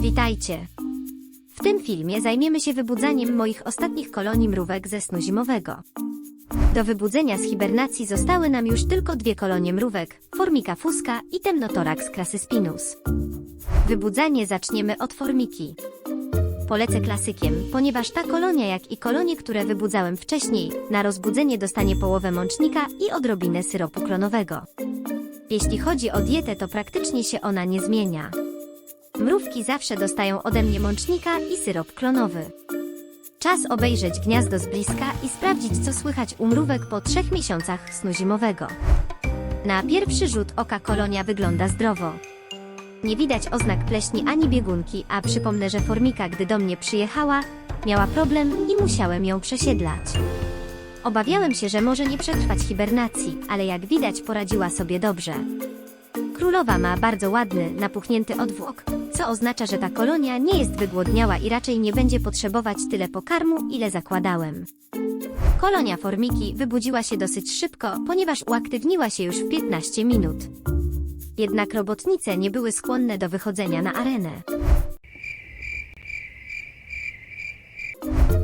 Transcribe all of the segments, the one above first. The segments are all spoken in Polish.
Witajcie! W tym filmie zajmiemy się wybudzaniem moich ostatnich kolonii mrówek ze snu zimowego. Do wybudzenia z hibernacji zostały nam już tylko dwie kolonie mrówek, Formica fusca i Temnotorax crasyspinus. Wybudzanie zaczniemy od formiki. Polecę klasykiem, ponieważ ta kolonia, jak i kolonie, które wybudzałem wcześniej, na rozbudzenie dostanie połowę mącznika i odrobinę syropu klonowego. Jeśli chodzi o dietę, to praktycznie się ona nie zmienia. Mrówki zawsze dostają ode mnie mącznika i syrop klonowy. Czas obejrzeć gniazdo z bliska i sprawdzić, co słychać u mrówek po trzech miesiącach snu zimowego. Na pierwszy rzut oka kolonia wygląda zdrowo. Nie widać oznak pleśni ani biegunki, a przypomnę, że formika, gdy do mnie przyjechała, miała problem i musiałem ją przesiedlać. Obawiałem się, że może nie przetrwać hibernacji, ale jak widać poradziła sobie dobrze. Królowa ma bardzo ładny, napuchnięty odwłok, co oznacza, że ta kolonia nie jest wygłodniała i raczej nie będzie potrzebować tyle pokarmu, ile zakładałem. Kolonia formiki wybudziła się dosyć szybko, ponieważ uaktywniła się już w 15 minut. Jednak robotnice nie były skłonne do wychodzenia na arenę.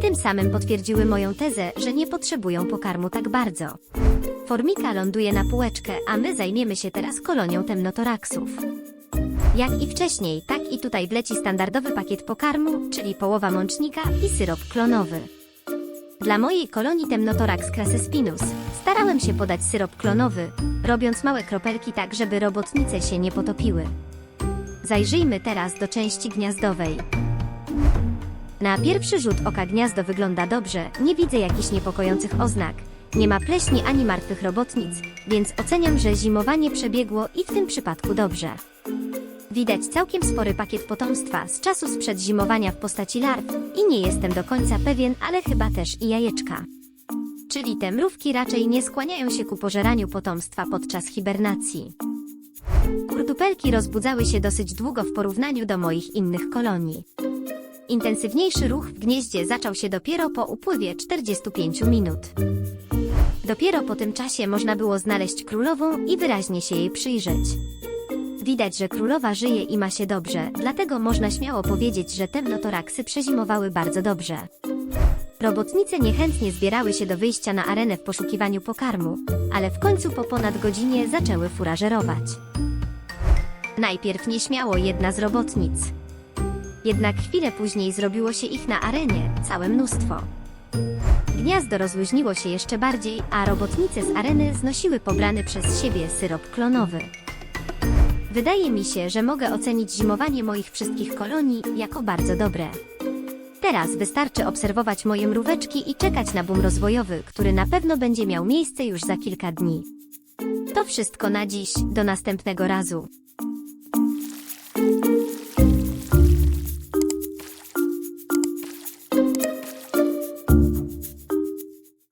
Tym samym potwierdziły moją tezę, że nie potrzebują pokarmu tak bardzo. Formika ląduje na półeczkę, a my zajmiemy się teraz kolonią temnotoraksów. Jak i wcześniej, tak i tutaj wleci standardowy pakiet pokarmu, czyli połowa mącznika i syrop klonowy. Dla mojej kolonii Temnotorax crassespinus starałem się podać syrop klonowy, robiąc małe kropelki tak, żeby robotnice się nie potopiły. Zajrzyjmy teraz do części gniazdowej. Na pierwszy rzut oka gniazdo wygląda dobrze, nie widzę jakichś niepokojących oznak. Nie ma pleśni ani martwych robotnic, więc oceniam, że zimowanie przebiegło i w tym przypadku dobrze. Widać całkiem spory pakiet potomstwa z czasu sprzed zimowania w postaci larw i nie jestem do końca pewien, ale chyba też i jajeczka. Czyli te mrówki raczej nie skłaniają się ku pożeraniu potomstwa podczas hibernacji. Kurdupelki rozbudzały się dosyć długo w porównaniu do moich innych kolonii. Intensywniejszy ruch w gnieździe zaczął się dopiero po upływie 45 minut. Dopiero po tym czasie można było znaleźć królową i wyraźnie się jej przyjrzeć. Widać, że królowa żyje i ma się dobrze, dlatego można śmiało powiedzieć, że temnotoraksy przezimowały bardzo dobrze. Robotnice niechętnie zbierały się do wyjścia na arenę w poszukiwaniu pokarmu, ale w końcu po ponad godzinie zaczęły furażerować. Najpierw nieśmiało jedna z robotnic. Jednak chwilę później zrobiło się ich na arenie całe mnóstwo. Gniazdo rozluźniło się jeszcze bardziej, a robotnice z areny znosiły pobrany przez siebie syrop klonowy. Wydaje mi się, że mogę ocenić zimowanie moich wszystkich kolonii jako bardzo dobre. Teraz wystarczy obserwować moje mróweczki i czekać na boom rozwojowy, który na pewno będzie miał miejsce już za kilka dni. To wszystko na dziś, do następnego razu.